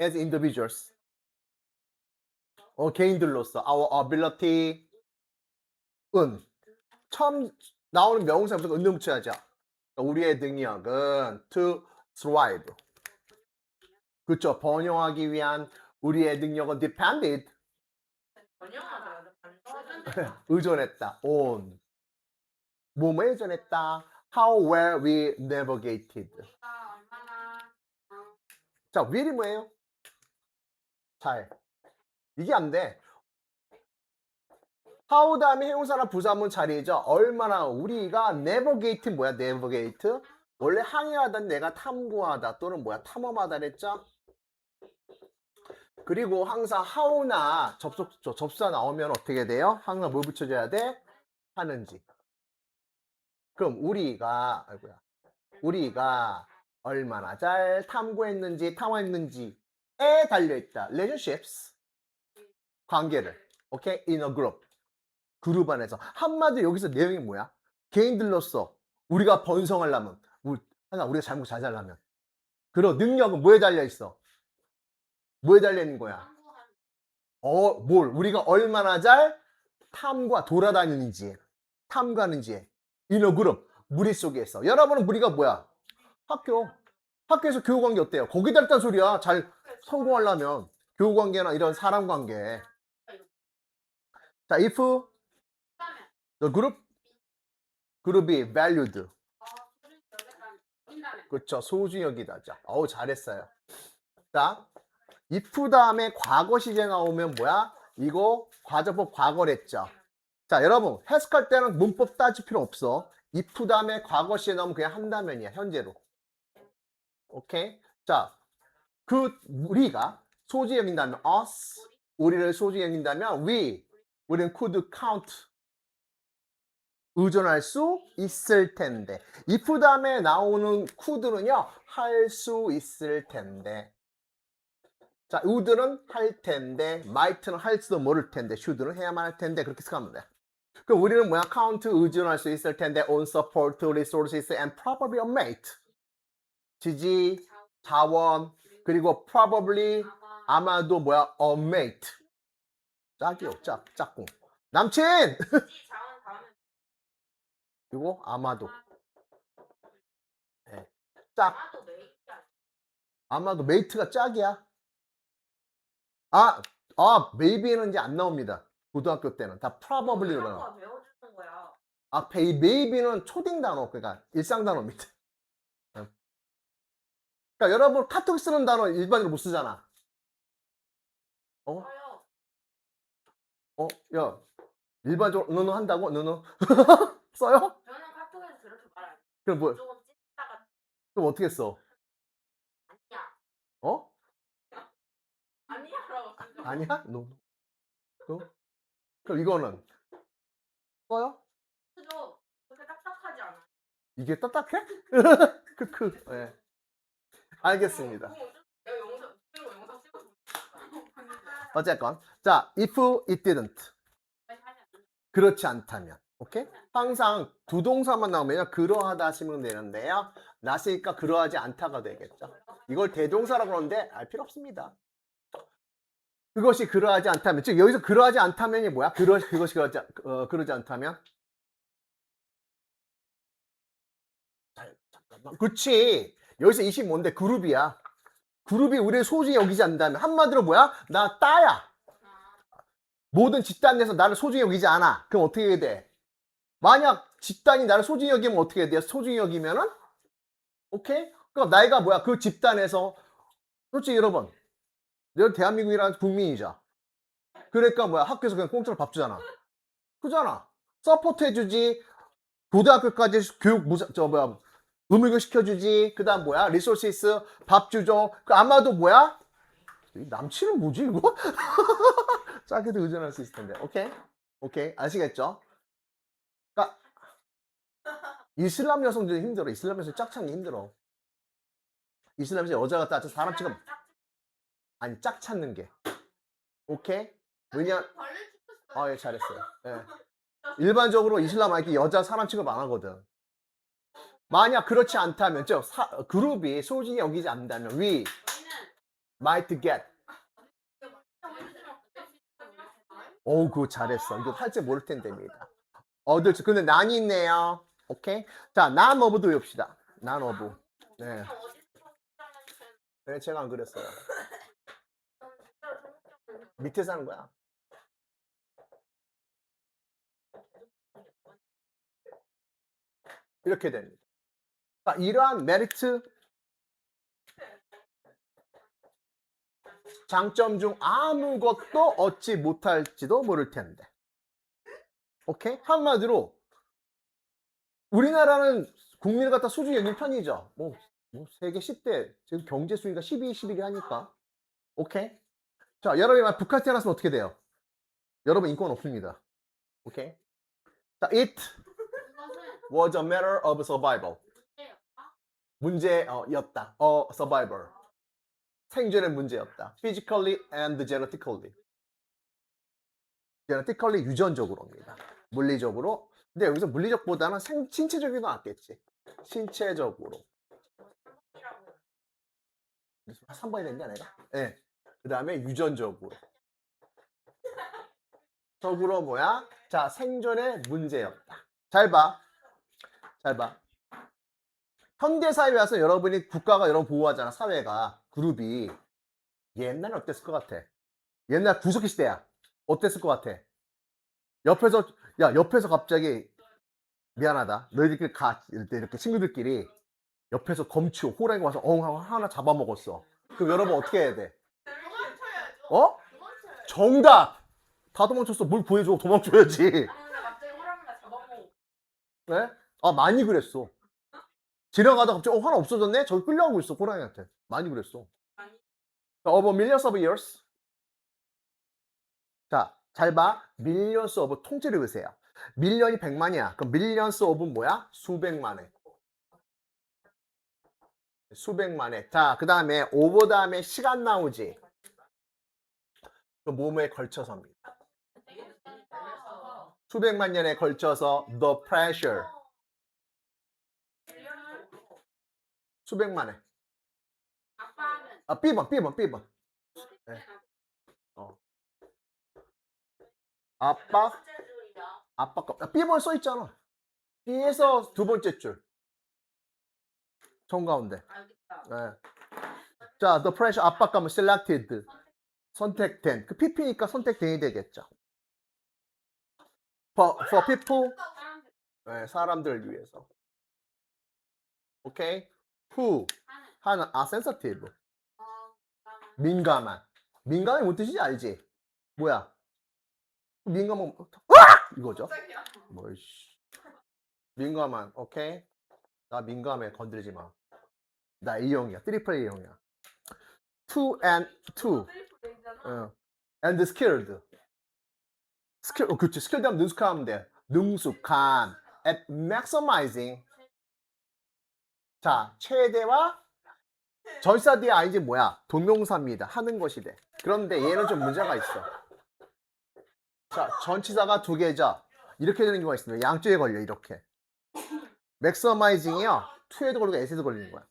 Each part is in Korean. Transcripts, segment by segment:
as individuals. 어, 개인들로서 our ability 은 처음 나오는 명사 무조건 은을 붙여야죠. 우리의 능력은 to thrive. 그렇죠. 번영하기 위한 우리의 능력은 depended 번영하자. 반전. 의존했다. on 뭐뭐 의존했다. how well we navigated. 자, will이 뭐예요? 잘. 이게 안 돼. how 다음에 해용사나 부사문 자리죠. 얼마나 우리가 navigate 뭐야? navigate. 원래 항해하다 내가 탐구하다 또는 뭐야? 탐험하다 그랬죠? 그리고 항상 how나 접속 저- 접수가 나오면 어떻게 돼요? 항상 뭘 붙여줘야 돼? 하는지. 그럼 우리가 아이고야. 우리가 얼마나 잘 탐구했는지 탐험했는지 에 달려 있다. relationships. 관계를. 오케이? In a group. 그룹 안에서. 한마디로 여기서 내용이 뭐야? 개인들로서 우리가 번성하려면 하나 우리가 잘못 잘 살려면. 그리고 능력은 뭐에 달려 있어? 뭐에 달려 있는 거야? 어, 뭘? 우리가 얼마나 잘 탐과 돌아다니는지 탐구하는지. In a group. 무리 속에서. 여러분은 무리가 뭐야? 학교 학교에서 교우 관계 어때요? 거기다 했단 소리야. 잘 성공하려면 교우 관계나 이런 사람 관계. 자, if the group 그룹이 valued 그렇죠. 소중히 여기다죠. 어우 잘했어요. 자, if 다음에 과거 시제 나오면 뭐야? 이거 과거법 과거랬죠. 자, 여러분 해석할 때는 문법 따질 필요 없어. if 다음에 과거 시제 나오면 그냥 한다면이야. 현재로. 오케이. 자, 그 우리가 소중히 여긴다면 us 우리를 소중히 여긴다면 we 우리는 could count 의존할 수 있을 텐데. if 다음에 나오는 could는요 할 수 있을 텐데. 자 would는 할 텐데 might는 할지도 모를 텐데 should는 해야만 할 텐데 그렇게 생각하면 돼. 그럼 우리는 뭐야? count 의존할 수 있을 텐데 on support resources and probably a mate 지지 자원 그리고 probably 아마 아마도 뭐야 a mate 짝이요 짝 짝꿍 남친 그리고 아마도 예. 짝 아마도 메이트가 짝이야. 아, 아, maybe는 이제 안 나옵니다. 고등학교 때는 다 probably로 나와. 아, 베이- maybe는 초딩 단어, 그러니까 일상 단어입니다. 예. 그러니까 여러분 카톡 쓰는 단어 일반적으로 못 쓰잖아. 어? 어? 야, 일반적으로 너너 한다고? 너너 써요? 저는 카톡에서 그렇게 말해요. 그럼 뭐? 조금 찢다가 그럼 어떻게 써? 아니야. 어? 아니야라고. 아니야? 너. 그? 그럼 이거는 써요? 그죠? 그렇게 딱딱하지 않아. 이게 딱딱해? 크크. 예. 알겠습니다. 어쨌건 자, if it didn't 그렇지 않다면, 오케이? 항상 두 동사만 나오면 그러하다 하시면 되는데요. 나시니까 그러하지 않다가 되겠죠. 이걸 대동사라고 하는데 알 필요 없습니다. 그것이 그러하지 않다면, 즉 여기서 그러하지 않다면이 뭐야? 그러 그것이 그러지 않- 어, 그러지 않다면? 그렇지. 여기서 20 뭔데? 그룹이야. 그룹이 우리를 소중히 여기지 않는다면 한마디로 뭐야? 나 따야. 모든 집단 내에서 나를 소중히 여기지 않아. 그럼 어떻게 해야 돼? 만약 집단이 나를 소중히 여기면 어떻게 해야 돼? 소중히 여기면은 오케이? 그럼 나이가 뭐야? 그 집단에서 솔직히 여러분, 내가 대한민국이라는 국민이자. 그러니까 뭐야? 학교에서 그냥 공짜로 밥 주잖아. 그잖아. 서포트 해주지. 고등학교까지 교육 무사 저 뭐야? 의무교육 시켜주지. 그 다음 뭐야? 리소시스 밥 주죠. 그 아마도 뭐야? 이 남친은 뭐지 이거? 짝에도 의존할 수 있을 텐데. 오케이? 오케이. 아시겠죠? 그러니까 이슬람 여성들이 힘들어. 이슬람 여성 짝 찾기 힘들어. 이슬람에서 여자가 따져 사람 지금 아니 짝 찾는 게. 오케이? 왜냐? 찍었어. 아, 예, 잘했어요. 예. 일반적으로 이슬람 아이키 여자 사람 취급 안 하거든. 만약 그렇지 않다면, 저 사- 그룹이 소중히 여기지 않는다면, 위, might get. 어우, 그거 잘했어. 이거 할 줄 모를 텐데입니다. 얻을 줄. 근데 난이 있네요. 오케이? 자, 난 어부도 외웁시다. 난 어부. 네. 네, 제가 안 그랬어요. 밑에서 하는 거야. 이렇게 됩니다. 자, 이러한 메리트 장점 중 아무것도 얻지 못할지도 모를 텐데. 오케이? 한마디로 우리나라는 국민을 갖다 수준이 있는 편이죠. 뭐, 뭐 세계 10대 지금 경제 순위가 12, 11위 하니까. 오케이? 자, 여러분이 만약 북한 태어났으면 어떻게 돼요? 여러분 인권 없습니다. 오케이? 자, it was a matter of survival. 문제였다. 어, survival. 생존의 문제였다. physically and genetically. genetically 유전적으로입니다. 물리적으로. 근데 여기서 물리적보다는 생, 신체적이 더 낫겠지. 신체적으로. 3번이 된게 아니라? 예. 그 다음에 유전적으로. 적으로 뭐야? 자, 생존의 문제였다. 잘 봐. 잘 봐. 현대사회 와서 여러분이 국가가 여러분 보호하잖아. 사회가. 그룹이. 옛날엔 어땠을 것 같아? 옛날 구석기 시대야. 어땠을 것 같아? 옆에서, 야, 옆에서 갑자기, 미안하다. 너희들끼리 가. 이렇게, 이렇게 친구들끼리 옆에서 검치, 호랑이 와서 엉 하고 하나 잡아먹었어. 그럼 여러분 어떻게 해야 돼? 어? 정답! 다 도망쳤어. 뭘 구해줘. 도망쳐야지. 잡아먹고 네? 아, 많이 그랬어. 지나가다 갑자기 어, 하나 없어졌네? 저기 끌려가고 있어, 호랑이한테. 많이 그랬어. 많이? 자, over millions of years. 자, 잘 봐. millions of 통째로 읽으세요. 밀년이 백만이야. 그럼 millions of은 뭐야? 수백만에. 수백만에. 자, 그 다음에 over 다음에 시간 나오지. 그 몸에 걸쳐서입니다. 수백만 년에 걸쳐서 the pressure. 수백만에. 아빠는 아, B번, B번, B번. 네. 어. 아빠, 첫째주의야. 아빠 거. 아, B번 써 있잖아. B에서 두 번째 줄. 정 가운데. 알겠다. 네. 자, the pressure 압박 감은 selected. 선택된. 그 PP니까 선택된이 되겠죠. For, for people, 사람들 네, 사람들을 위해서. 오케이? Who 하는 아 sensitive. 어, 민감한. 민감이 뭔 뜻인지 알지? 뭐야? 민감한 으악! 이거죠. 갑자기야. 뭐이씨. 민감한. 오케이? 나 민감해. 건드리지 마. 나 A형이야. 트리플 A형이야. To and to. 어. And skilled. 스킬, 어, 그치. skilled 하면 능숙하면 돼. 능숙한. At maximizing. 자, 최대화. 절사 뒤에 아이지 뭐야? 동명사입니다. 하는 것이 돼. 그런데 얘는 좀 문제가 있어. 자, 전치사가 두 개죠. 이렇게 되는 경우가 있습니다. 양쪽에 걸려, 이렇게. maximizing이요. to에도 걸리고 s에도 걸리는 거야.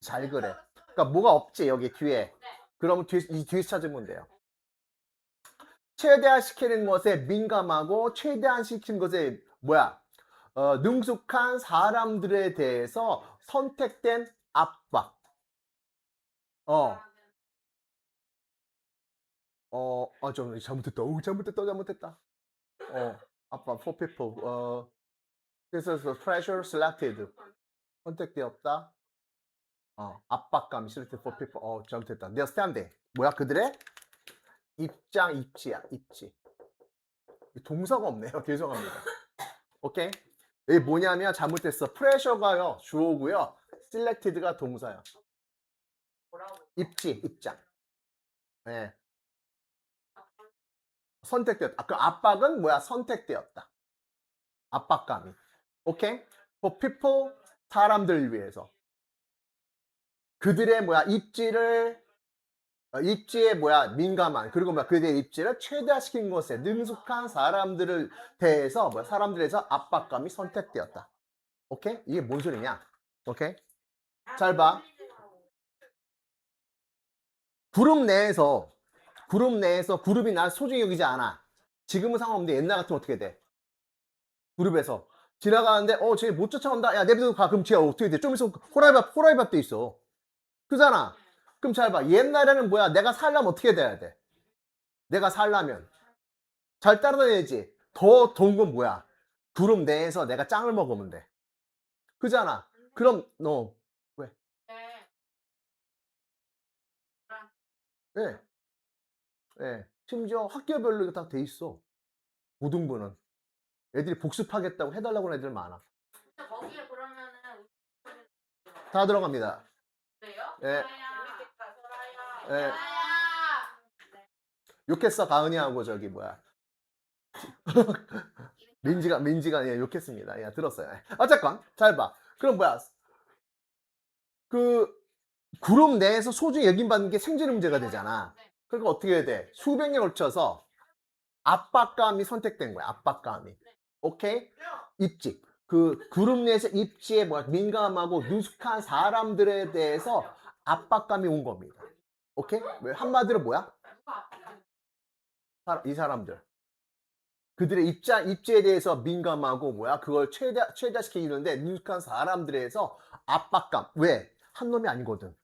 잘 그래. 그러니까 뭐가 없지, 여기 뒤에. 그러면 뒤, 이 뒤에서 찾으면 돼요. 최대화 시키는 것에 민감하고 최대한 시키는 것에 뭐야? 어, 능숙한 사람들에 대해서 선택된 압박. 어, 어, 아, 좀 잘못했다. 오, 잘못했다, 잘못했다. 어, 아빠, for people. 어, 그래서 pressure selected. 선택되었다. 어, 압박감 selected for people. 어, 잘못했다. 내가 standing. 뭐야, 그들의 입장, 입지야, 입지. 동사가 없네요. 죄송합니다. 오케이? 이게 뭐냐면 잘못했어. pressure가요, 주어고요. 동사야. 뭐라고? 입지, 입장. 예. 선택되었다. 아, 그 압박은 뭐야? 선택되었다. 압박감이. 오케이? For people, 사람들 위해서. 그들의 뭐야? 입지를, 어, 입지에 뭐야? 민감한. 그리고 뭐야? 그들의 입지를 최대화시킨 것에 능숙한 사람들을 대해서, 뭐야? 사람들에서 압박감이 선택되었다. 오케이? 이게 뭔 소리냐? 오케이? 잘 봐. 그룹 내에서 그룹 내에서 그룹이 날 소중히 여기지 않아. 지금은 상관없는데 옛날 같으면 어떻게 돼? 그룹에서 지나가는데 어, 쟤못 쫓아온다. 야, 내비도 가. 그럼 쟤 어떻게 돼? 좀 있으면 호라이밥 호라이밥 돼 있어. 그잖아. 그럼 잘 봐. 옛날에는 뭐야? 내가 살려면 어떻게 돼야 돼? 내가 살려면 잘 따라다녀야지. 더 더운 건 뭐야? 그룹 내에서 내가 짱을 먹으면 돼. 그잖아. 그럼 너 네. 예. 예. 심지어 학교별로 이거 다 돼 있어. 고등부는. 애들이 복습하겠다고 해달라고 하는 애들 많아. 거기에 그러면은 다 들어갑니다. 그래요? 예. 예. 소라야. 욕했어, 가은이하고 저기 뭐야. 민지가, 민지가 예, 욕했습니다. 예, 들었어요. 예. 어쨌건, 잘 봐. 그럼 뭐야. 그, 그룹 내에서 소중히 여김받는 게 생존의 문제가 되잖아. 네. 그러니까 어떻게 해야 돼? 수백 년 걸쳐서 압박감이 선택된 거야. 압박감이. 오케이? 입지. 그 그룹 내에서 입지에 뭐 민감하고 능숙한 사람들에 대해서 압박감이 온 겁니다. 오케이? 왜 한마디로 뭐야? 이 사람들. 그들의 입자 입지에 대해서 민감하고 뭐야? 그걸 최대 최대시키는데 능숙한 사람들에서 압박감. 왜? 한 놈이 아니거든.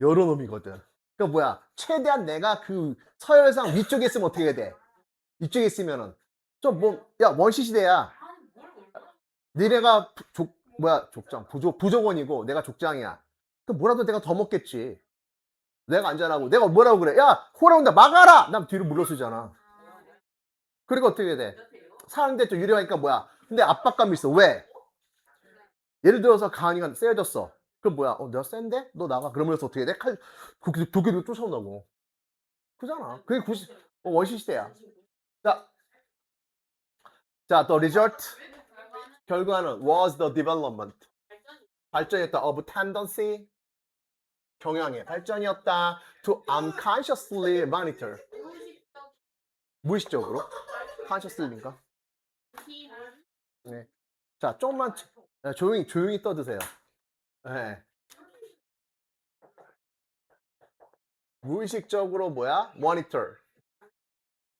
여러 놈이거든. 그 뭐야? 최대한 내가 그 서열상 위쪽에 있으면 어떻게 해야 돼? 위쪽에 있으면은 좀 뭐 야 원시 시대야. 아니, 뭘 몰라? 니네가 부- 족 뭐야 족장 부족 부족원이고 내가 족장이야. 그 뭐라도 내가 더 먹겠지. 내가 안전하고 내가 뭐라고 그래? 야 호라 온다 막아라. 난 뒤로 물러서잖아. 그리고 어떻게 돼? 사는데 좀 유리하니까 뭐야? 근데 압박감이 있어. 왜? 예를 들어서 가은이가 세졌어. 그럼 뭐야? 어, 내가 센데? 너 나가. 그러면서 어떻게 돼? 칼, 도끼, 도끼도 쫓아온다고. 그잖아. 그게 90, 어, 원시 시대야. 자, 자, the result. 결과는 was the development. 발전이었다. of tendency. 경향의 발전이었다. to unconsciously monitor. 무의식적으로. consciously인가? 네. 자, 조금만 치- 네, 조용히 조용히 떠드세요. 네. 무의식적으로 뭐야? monitor.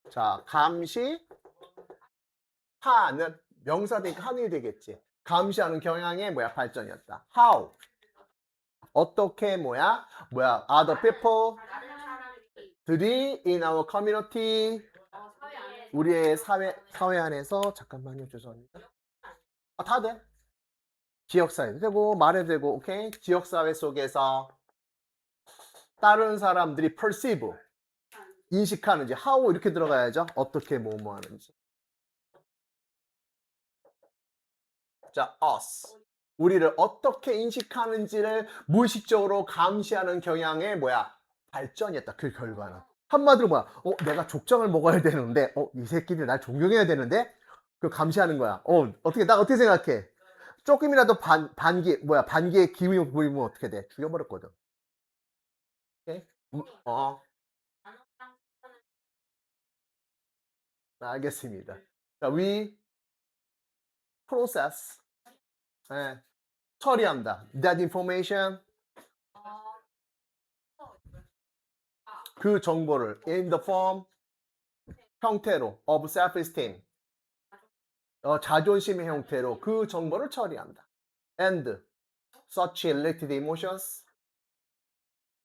자, 감시 하는 명사되니까 하늘이 되겠지. 감시하는 경향의 뭐야? 발전이었다. how 어떻게 뭐야? 뭐야? other people 들이 in our community 우리의 사회 사회 안에서 잠깐만요 죄송합니다. 아, 다 돼. 지역 사회도 되고 말해도 되고 오케이 지역 사회 속에서 다른 사람들이 perceive 인식하는지 how 이렇게 들어가야죠. 어떻게 뭐뭐 하는지. 자 us 우리를 어떻게 인식하는지를 무의식적으로 감시하는 경향의 뭐야 발전이었다. 그 결과는. 한마디로 뭐야? 어, 내가 족장을 먹어야 되는데, 어, 이 새끼들 날 존경해야 되는데, 그 감시하는 거야. 어, 어떻게, 나 어떻게 생각해? 조금이라도 반, 반기, 뭐야, 반기의 기운이 보이면 어떻게 돼? 죽여버렸거든. 오케이? 음, 어, 알겠습니다. 자, we process, 예, 처리한다. That information, 어, 그 정보를 in the form, 형태로 of self-esteem, 어, 자존심의 형태로 그 정보를 처리한다. And such related emotions,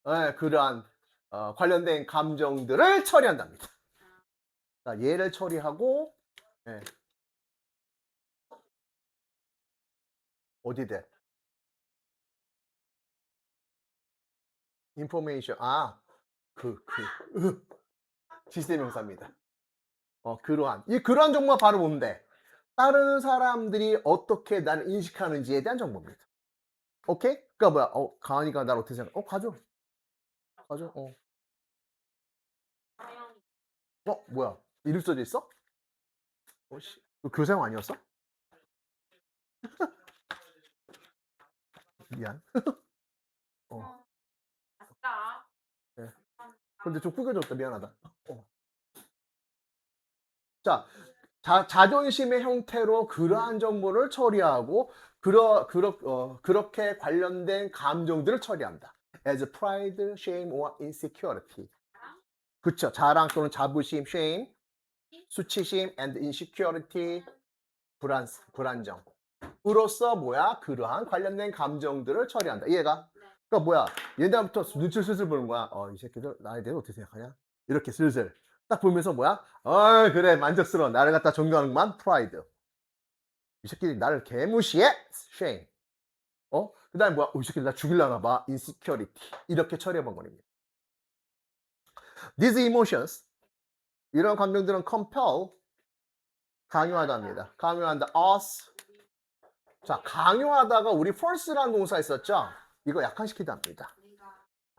예, 그러한 어, 관련된 감정들을 처리한답니다. 자, 얘를 처리하고 예. 어디 돼? Information 아, 그, 그, 으, 시스템 명사입니다. 어, 그러한. 이 그러한 정보가 바로 뭔데? 다른 사람들이 어떻게 나를 인식하는지에 대한 정보입니다. 오케이? 그니까 뭐야? 어, 가은이가 나를 어떻게 생각? 어, 가져. 가져. 어. 어, 뭐야? 이름 써져 있어? 어, 씨. 너 교사형 아니었어? 미안. 어. 근데 좀 구겨졌다. 미안하다. 어. 자, 자, 자존심의 형태로 그러한 정보를 처리하고 그러, 그러, 어, 그렇게 관련된 감정들을 처리한다. as pride, shame or insecurity. 그쵸. 자랑 또는 자부심, shame, 수치심 and insecurity, 불안, 불안정. 으로써 뭐야? 그러한 관련된 감정들을 처리한다. 이해가? 그러니까 뭐야? 옛날부터 눈치를 슬슬 보는 거야. 어, 이 새끼들 나에 대해 어떻게 생각하냐? 이렇게 슬슬 딱 보면서 뭐야? 어, 그래 만족스러워. 나를 갖다 존경하는구만. 프라이드. 이 새끼들이 나를 개무시해. shame. 어? 그 다음에 뭐야? 어, 이 새끼들 나 죽일라나 봐. insecurity. 이렇게 처리해본 겁니다. These emotions 이런 감정들은 compel 강요하다입니다. 강요한다. us 자 강요하다가 우리 force라는 동사 있었죠? 이거 약한시키다입니다.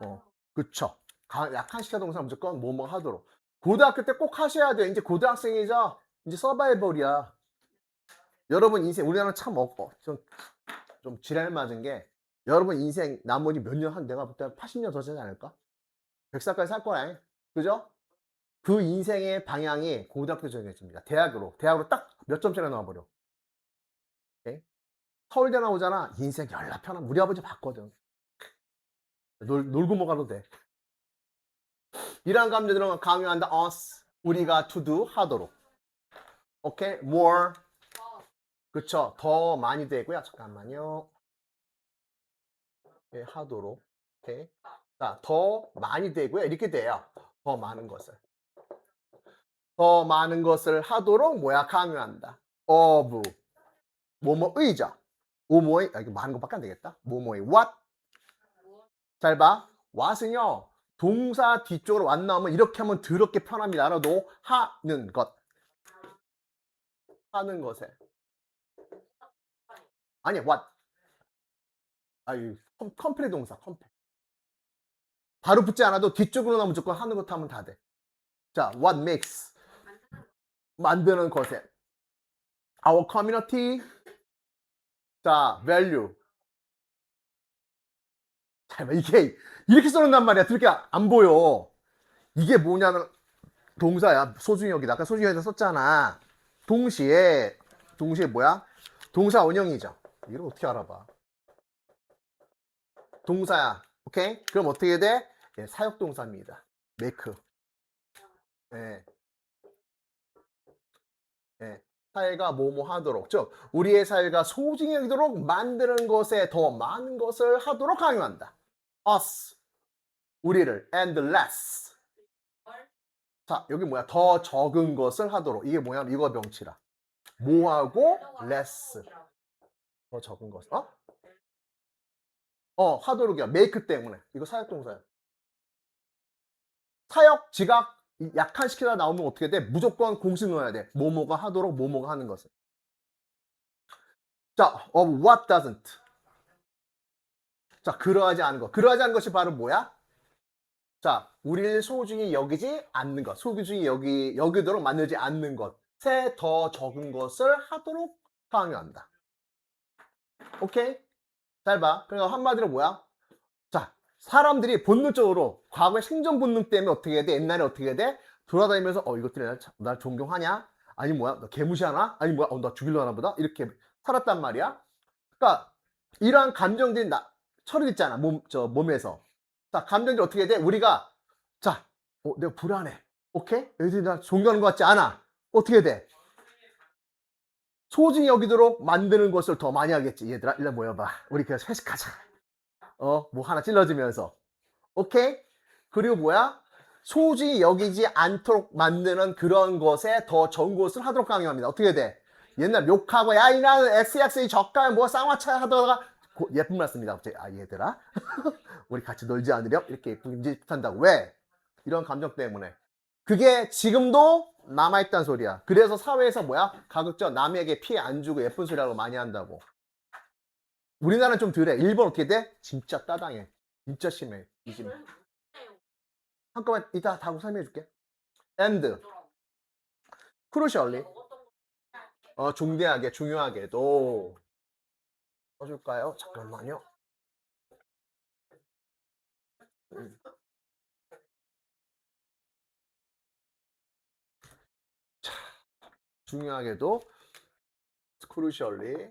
어, 그쵸. 가- 약한시키다 동사 무조건 뭐뭐 하도록. 고등학교 때 꼭 하셔야 돼. 이제 고등학생이죠. 이제 서바이벌이야. 여러분 인생 우리나라 참 어, 어, 좀, 좀 지랄 맞은 게 여러분 인생 나머지 몇 년 한 내가 볼 때 80년 더 되지 않을까? 100살까지 살 거야. 그죠? 그 인생의 방향이 고등학교 정해집니다. 대학으로. 대학으로 딱 몇 점짜리 나와버려. 오케이? 서울대 나오잖아. 인생 열나 편한. 우리 아버지 봤거든. 놀, 놀고 먹어도 돼. 이러한 감정들은 강요한다. us. 우리가 to do 하도록. 오케이? more. 그쵸. 더 많이 되고요. 잠깐만요. 예, 하도록. 오케이. 자, 더 많이 되고요. 이렇게 돼요. 더 많은 것을. 더 많은 것을 하도록 뭐야? 강요한다. of. 뭐뭐의죠. 뭐뭐의, 아, 이거 많은 것밖에 안 되겠다. 뭐뭐의 what. 잘 봐. what은요. 동사 뒤쪽으로 왔 나오면 이렇게 하면 더럽게 편합니다. 알아도 하는 것. 하는 것에. 아니, what. 아유, 컴- 컴플레 동사, 컴플레. 바로 붙지 않아도 뒤쪽으로 나면 무조건 하는 것 하면 다 돼. 자, what makes. 만드는 것에. our community. 자, value. 자, 이게 이렇게 써놓는단 말이야. 그렇게 안 보여. 이게 뭐냐는 동사야. 소중역이다. 아까 소중역에다 썼잖아. 동시에 동시에 뭐야? 동사 원형이죠. 이걸 어떻게 알아봐? 동사야. 오케이? 그럼 어떻게 돼? 예, 사역 동사입니다. make. 예. 예. 사회가 뭐뭐 하도록, 즉 우리의 사회가 소중히 여기도록 만드는 것에 더 많은 것을 하도록 강요한다. Us 우리를 and less. 자 여기 뭐야? 더 적은 것을 하도록. 이게 뭐야? 이거 명치라. 뭐하고 less. 더 적은 것. 어? 어 하도록이야. make 때문에. 이거 사역 동사야. 사역 지각 이 약한시키다 나오면 어떻게 돼? 무조건 공식 넣어야 돼. 뭐뭐가 하도록 뭐뭐가 하는 것을. 자, of what doesn't. 자, 그러하지 않은 것. 그러하지 않은 것이 바로 뭐야? 자, 우리를 소중히 여기지 않는 것. 소중히 여기, 여기도록 만들지 않는 것에 더 적은 것을 하도록 강요한다. 오케이? 잘 봐. 그러니까 한마디로 뭐야? 자, 사람들이 본능적으로 과거의 생존 본능 때문에 어떻게 돼? 옛날에 어떻게 돼? 돌아다니면서 어 이것들이 날, 자- 날 존경하냐? 아니 뭐야? 너 개무시하나? 아니 뭐야? 어, 나 죽일려 하나 보다? 이렇게 살았단 말이야. 그러니까 이러한 감정들이 나 처리됐잖아. 몸 저 몸에서. 자, 감정들이 어떻게 돼? 우리가 자, 어, 내가 불안해. 오케이? 애들이 나 존경하는 것 같지 않아. 어떻게 돼? 소중히 여기도록 만드는 것을 더 많이 하겠지. 얘들아, 일로 모여봐. 우리 그냥 회식하자. 어, 뭐 하나 찔러주면서. 오케이? 그리고 뭐야? 소중히 여기지 않도록 만드는 그런 것에 더 것을 하도록 강요합니다. 어떻게 돼? 옛날 욕하고, 야, 이 나는 SXA 저가 뭐 쌍화차 하다가 고- 예쁜 말 씁니다. 갑자기, 아, 얘들아. 우리 같이 놀지 않으렴? 이렇게 예쁜 짓 한다고. 왜? 이런 감정 때문에. 그게 지금도 남아있단 소리야. 그래서 사회에서 뭐야? 가급적 남에게 피해 안 주고 예쁜 소리 하고 많이 한다고. 우리나라는 좀 덜해. 일본 어떻게 돼? 진짜 따당해. 진짜 심해. 이 집. 잠깐만 이따 다고 설명해 줄게. and crucially 어 중대하게 중요하게도 써줄까요? 잠깐만요. 음. 자, 중요하게도 crucially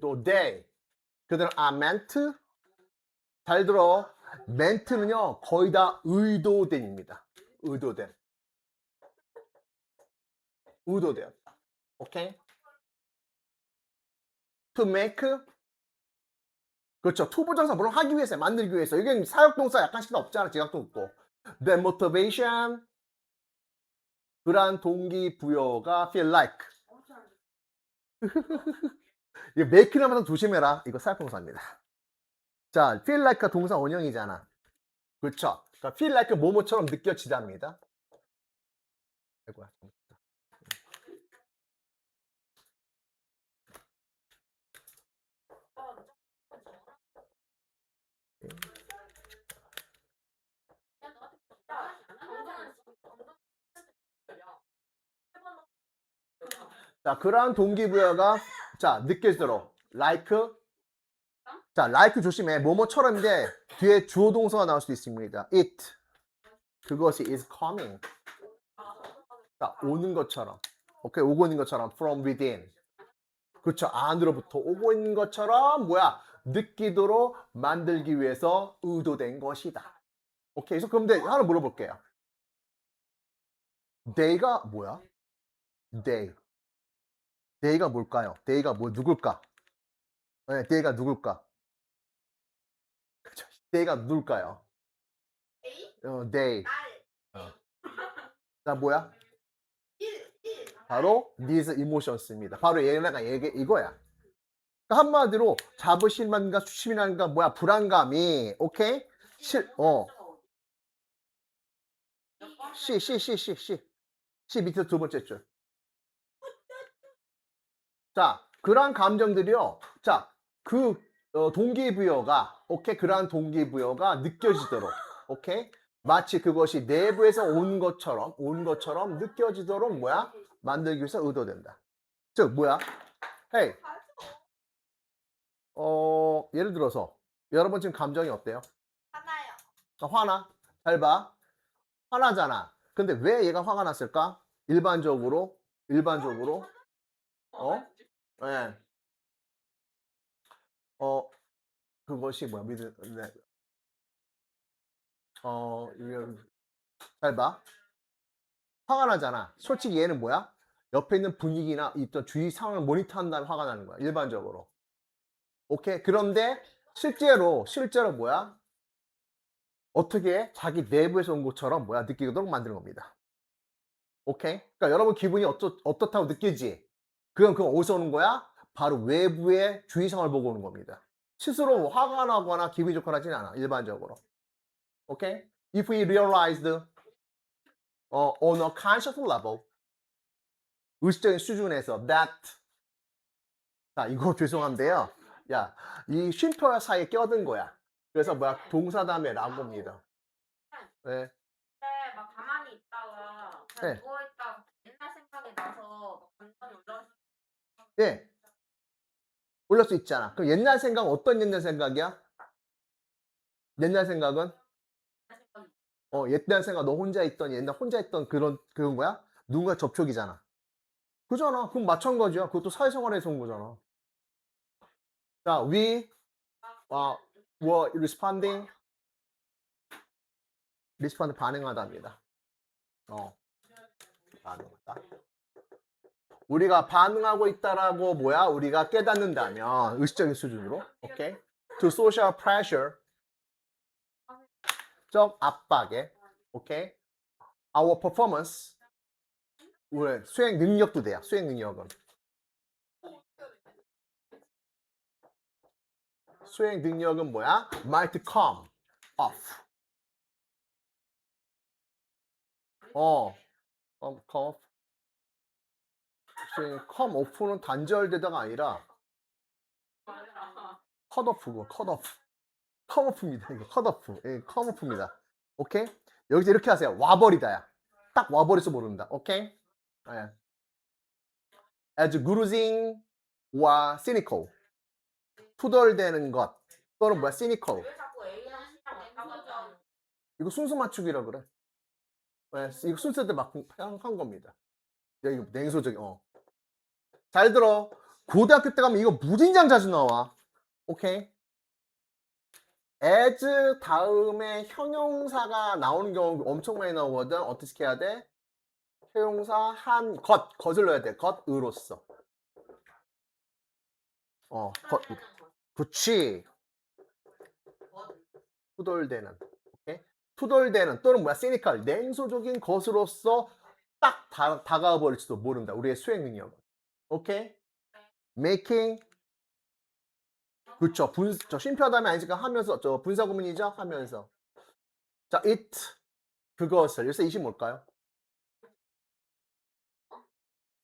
또 they 그다음 아 meant 잘 들어 meant는요 거의 다 의도된입니다. 의도된 의도된 오케이 to make 그렇죠. 투부정사 물론 하기 위해서 만들기 위해서 이게 사역동사 약간씩 없잖아. 지각도 없고 the motivation 그러한 동기부여가 feel like 이거 make는 항상 조심해라. 이거 사역동사입니다. 자, feel like가 동사 원형이잖아. 그렇죠. 그러니까 feel like 뭐뭐처럼 느껴지답니다. 아이고야. 자, 그러한 동기부여가 자, 느껴지도록 like 자, like 조심해. 뭐뭐처럼인데 뒤에 주어 동사가 나올 수도 있습니다. it 그것이 is coming. 자, 오는 것처럼. 오케이, 오고 있는 것처럼 from within. 그렇죠. 안으로부터 오고 있는 것처럼 뭐야? 느끼도록 만들기 위해서 의도된 것이다. 오케이. 그래서 그럼 하나 물어볼게요. they가 뭐야? They가 뭘까요? they가 뭐 누굴까? 네, they가 누굴까? 그쵸. they가 누굴까요? 어, they. 자, 뭐야? 바로 these emotions입니다. 바로 얘네가 얘기 이거야. 그러니까 한마디로 자부심만과 수심이란가 뭐야 불안감이 오케이 실어 C C C C C C 밑에 두 번째 줄. 자 그러한 감정들이요. 자 그 어, 동기부여가 오케이 그러한 동기부여가 느껴지도록 오케이 마치 그것이 내부에서 온 것처럼 온 것처럼 느껴지도록 뭐야 만들기 위해서 의도된다. 즉 뭐야? 헤이 어 예를 들어서 여러분 지금 감정이 어때요? 하나요. 어, 화나? 잘 봐. 화나잖아. 근데 왜 얘가 화가 났을까? 일반적으로 일반적으로 어? 예. 어 그것이 뭐야? 미드 네. 어 이거 잘 봐. 화가 나잖아. 솔직히 얘는 뭐야? 옆에 있는 분위기나 있던 주위 상황을 모니터한 다음에 화가 나는 거야. 일반적으로. 오케이. 그런데 실제로 실제로 뭐야? 어떻게 자기 내부에서 온 것처럼 뭐야 느끼도록 만드는 겁니다. 오케이? 그러니까 여러분 기분이 어떠, 어떻다고 느끼지? 그건 그건 어디서 오는 거야? 바로 외부의 상황을 보고 오는 겁니다. 스스로 화가 나거나 기분이 좋거나 하진 않아. 일반적으로. 오케이? If we realized 어, on a conscious level 의식적인 수준에서 that 자 이거 죄송한데요. 야, 이 쉼표와 사이에 껴든 거야. 그래서 뭐야 동사 다음에 라고입니다. 네. 근데 막 가만히 있다가 그냥 네. 누워 있다가 옛날 생각이 나서 막 감정이 올라올 수 예. 올릴 수 있잖아. 그럼 옛날 생각은 어떤 옛날 생각이야? 옛날 생각은 어 옛날 생각 너 혼자 있던 옛날 혼자 있던 그런 그런 거야? 누군가 접촉이잖아. 그잖아. 그럼 마찬가지야. 그것도 사회생활에서 온 거잖아. 자, we 어, were responding respond 반응하다입니다. 어. 반응하다. 우리가 반응하고 있다라고 뭐야? 우리가 깨닫는다면 의식적인 수준으로. 오케이? To social pressure. 적 압박에. 오케이? Our performance. 우리 수행 능력도 돼요. 수행 능력은. 수행 능력은 뭐야? Might come off. 어, come, come off. 수행 come off는 단절되다가 아니라 off. come off입니다. 이거 off. 예, off입니다. 오케이? 여기서 이렇게 하세요. 와버리다야. 딱 와버려서 모른다. 오케이? 예. gruesing or cynical. 투덜대는 것 또는 뭐야 하는 이거 순수 맞추기라 그래. 네, 이거 순서대 막한 한 겁니다. 야, 이거 냉소적인 어. 잘 들어. 고등학교 때 가면 이거 무진장 자주 나와. 오케이. as 다음에 형용사가 나오는 경우 엄청 많이 나오거든. 어떻게 해야 돼? 형용사 한 것, 것을 넣어야 돼. 것으로서. 어, 것. 그치. 투덜대는. 오케이? 투덜대는 또는 뭐야? 시니컬. 냉소적인 것으로서 딱 다, 다가와 버릴지도 모른다. 우리의 수행 능력은. 오케이? making 그쵸. 분, 저 다음에 아니니까 하면서 저 분사 구문이죠. 하면서. 자, it 그것을 여기서 이시 뭘까요?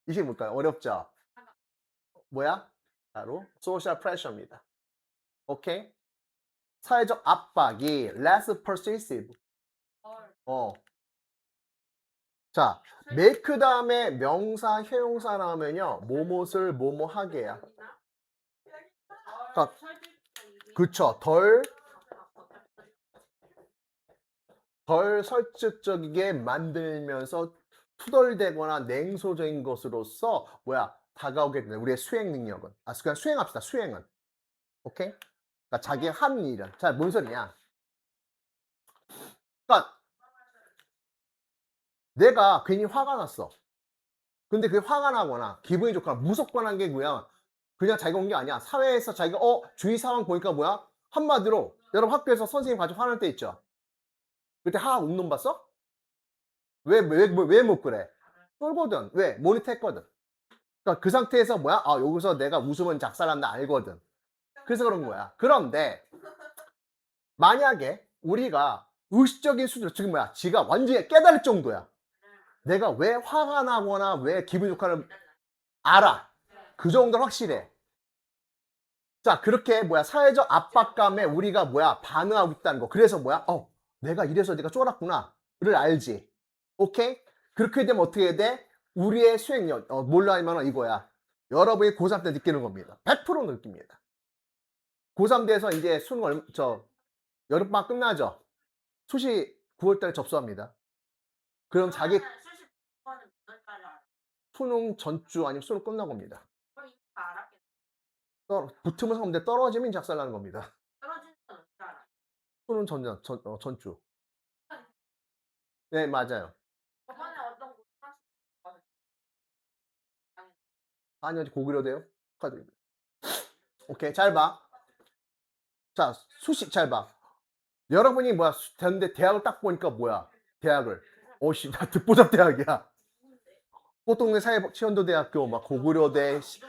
이시 뭘까요? 어렵죠? 뭐야? 바로 social pressure입니다. 오케이? 사회적 압박이 less persuasive. 헐. 어. 자, make 다음에 명사, 형용사 나오면요. 뭐뭇을 뭐뭐 하게야. 그러니까 그쵸. 덜, 덜 설득적이게 만들면서 투덜대거나 냉소적인 것으로서 뭐야? 다가오게 되는 우리의 수행 능력은. 아 그냥 수행합시다. 수행은. 오케이? 그러니까 자기 한 일은 자뭔 소리냐? 그러니까 내가 괜히 화가 났어 근데 그 화가 나거나 기분이 좋거나 무섭거나 한게 뭐야 그냥 자기가 온 게 아니야 사회에서 자기가 어 주위 상황 보니까 뭐야 한마디로 여러분 학교에서 선생님 가지고 화낼 때 있죠 그때 하 웃는 봤어? 왜, 왜, 왜못 그래? 쫄거든. 왜? 모니터 했거든. 그러니까 그 상태에서 뭐야? 아, 여기서 내가 웃으면 작살난다 알거든. 그래서 그런 거야. 그런데, 만약에 우리가 의식적인 수준, 지금 뭐야? 지가 완전히 깨달을 정도야. 내가 왜 화가 나거나 왜 기분 좋거나 알아. 그 정도는 확실해. 자, 그렇게 뭐야? 사회적 압박감에 우리가 뭐야? 반응하고 있다는 거. 그래서 뭐야? 어, 내가 이래서 내가 쫄았구나를 알지. 오케이? 그렇게 되면 어떻게 돼? 우리의 수행력, 어, 뭘로 하면 이거야. 여러분이 고3 때 느끼는 겁니다. 100% 느낍니다. 고3 돼서 이제 수능 얼, 저, 여름방학 끝나죠? 수시 9월달에 접수합니다. 그럼 자기 수십 번은 몇월까지 알아? 수능 전주 아니면 수능 끝난 겁니다. 그럼 이거 다 알았겠네. 떨, 붙으면 하는데 떨어지면 작살나는 겁니다. 떨어지는 건 어떻게 알아? 수능 전, 전, 어, 전주. 네, 맞아요. 저번에 어떤 와서 아니요, 고기로 돼요. 축하드립니다. 오케이, 잘 봐. 자, 수시 잘 봐. 여러분이 뭐야, 수- 됐는데 대학을 딱 보니까 뭐야, 대학을. 오씨, 나 듣보잡 대학이야. 꽃동네 사회 치현도대학교, 막 고구려대, 시-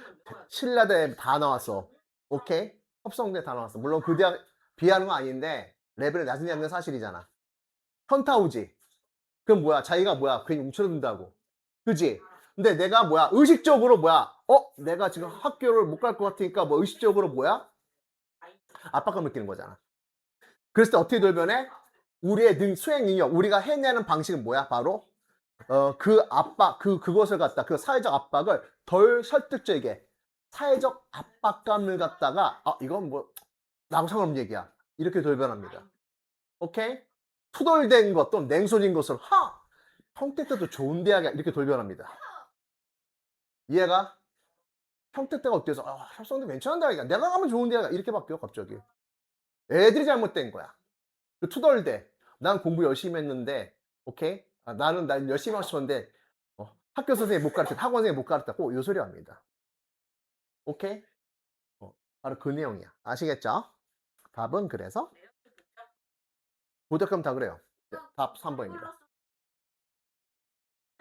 신라대 다 나왔어. 오케이? 합성대 다 나왔어. 물론 그 대학 비하는 건 아닌데, 레벨이 낮은 대학은 사실이잖아. 현타 오지. 그럼 뭐야, 자기가 뭐야, 괜히 움츠러든다고. 그지? 근데 내가 뭐야 의식적으로 뭐야 어 내가 지금 학교를 못 갈 것 같으니까 뭐 의식적으로 뭐야 압박감 느끼는 거잖아 그랬을 때 어떻게 돌변해 우리의 능 수행 능력 우리가 해내는 방식은 뭐야 바로 어 그 압박 그 그것을 갖다 그 사회적 압박을 덜 설득적이게 사회적 압박감을 갖다가 아 이건 뭐 나하고 상관없는 얘기야 이렇게 돌변합니다 오케이 투덜된 것 또는 냉소진 것을 하 평택 때도 좋은 대학이야 이렇게 돌변합니다 이해가? 평택 때가 어때서 아, 합성도 괜찮은 대학이야. 내가 가면 좋은 대학이야. 이렇게 바뀌어 갑자기. 애들이 잘못된 거야. 그 투덜대. 난 공부 열심히 했는데, 오케이? 아, 나는 난 열심히 하고 싶었는데 어, 학교 선생님 못 가르쳤다. 학원 선생님 못 가르쳤다고 요 소리 합니다. 오케이? 어, 바로 그 내용이야. 아시겠죠? 답은 그래서 고득점 다 그래요. 네, 답 3번입니다.